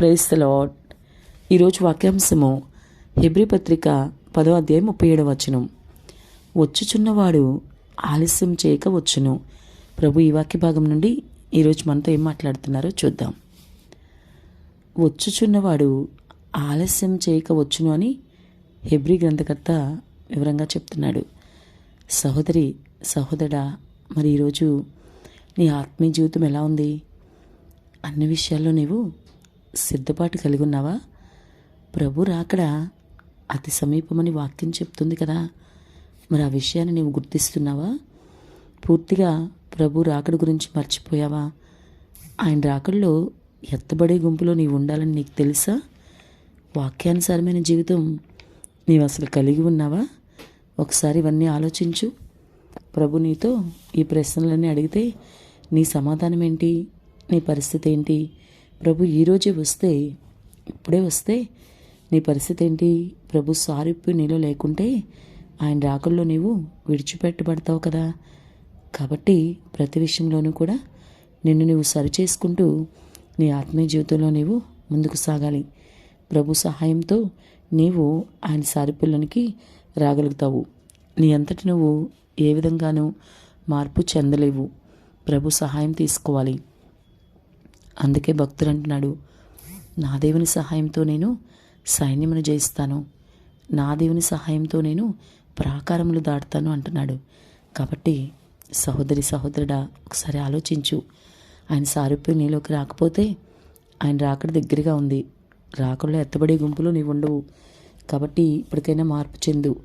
Price lord ఈరోజు వాక్యాంశము హెబ్రి పత్రిక పదో అధ్యాయం ముప్పై ఏడవ వచనం. వచ్చుచున్నవాడు ఆలస్యం చేయక వచ్చును. ప్రభు ఈ వాక్య భాగం నుండి ఈరోజు మనతో ఏం మాట్లాడుతున్నారో చూద్దాం. వచ్చుచున్నవాడు ఆలస్యం చేయక వచ్చును అని హెబ్రి గ్రంథకర్త వివరంగా చెప్తున్నాడు. సహోదరి సహోదరా మరి ఈరోజు నీ ఆత్మీయ జీవితం ఎలా ఉంది? అన్ని విషయాల్లో నీవు సిద్ధపాటు కలిగి ఉన్నావా ప్రభు రాకడ? అతి సమీపమని వాక్యం చెప్తుంది కదా. మరి ఆ విషయాన్ని నీవు గుర్తిస్తున్నావా? పూర్తిగా ప్రభు రాకడ గురించి మర్చిపోయావా? ఆయన రాకడలో ఎత్తబడే గుంపులో నీవు ఉండాలని నీకు తెలుసా? వాక్యానుసారమైన జీవితం నీవు అసలు కలిగి ఉన్నావా? ఒకసారి ఇవన్నీ ఆలోచించు. ప్రభు నీతో ఈ ప్రశ్నలన్నీ అడిగితే నీ సమాధానం ఏంటి నీ పరిస్థితి ఏంటి? ప్రభు ఈరోజే వస్తే ఇప్పుడే వస్తే నీ పరిస్థితి ఏంటి? ప్రభు సారిప్పు నీలో లేకుంటే ఆయన రాకల్లో నీవు విడిచిపెట్టబడతావు కదా. కాబట్టి ప్రతి విషయంలోనూ కూడా నిన్ను నువ్వు సరిచేసుకుంటూ నీ ఆత్మీయ జీవితంలో నీవు ముందుకు సాగాలి. ప్రభు సహాయంతో నీవు ఆయన సారిపుల్లోనికి రాగలుగుతావు. నీ అంతటి నువ్వు ఏ విధంగానూ మార్పు చెందలేవు. ప్రభు సహాయం తీసుకోవాలి. అందుకే భక్తుడు అంటున్నాడు నా దేవుని సహాయంతో నేను సైన్యమును జయిస్తాను. నా దేవుని సహాయంతో నేను ప్రాకారములు దాటుతాను అంటున్నాడు. కాబట్టి సహోదరి సహోదరుడా ఒకసారి ఆలోచించు. ఆయన సారూప్యం నీలోకి రాకపోతే ఆయన రాకడ దగ్గరగా ఉంది. రాకడలో ఎత్తబడే గుంపులో నీవు ఉండవు కాబట్టి ఇప్పటికైనా మార్పు చెందు.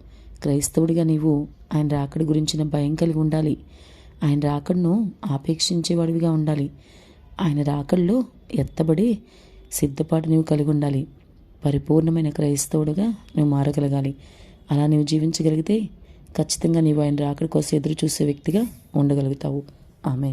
క్రైస్తవుడిగా నీవు ఆయన రాకడ గురించిన భయం కలిగి ఉండాలి. ఆయన రాకడను ఆపేక్షించేవాడివిగా ఉండాలి. ఆయన రాకడలో ఎత్తబడి సిద్ధపాటు నీవు కలిగి ఉండాలి. పరిపూర్ణమైన క్రైస్తవుడుగా నువ్వు మారగలగాలి. అలా నీవు జీవించగలిగితే ఖచ్చితంగా నీవు ఆయన రాకడి కోసం ఎదురు చూసే వ్యక్తిగా ఉండగలుగుతావు. ఆమె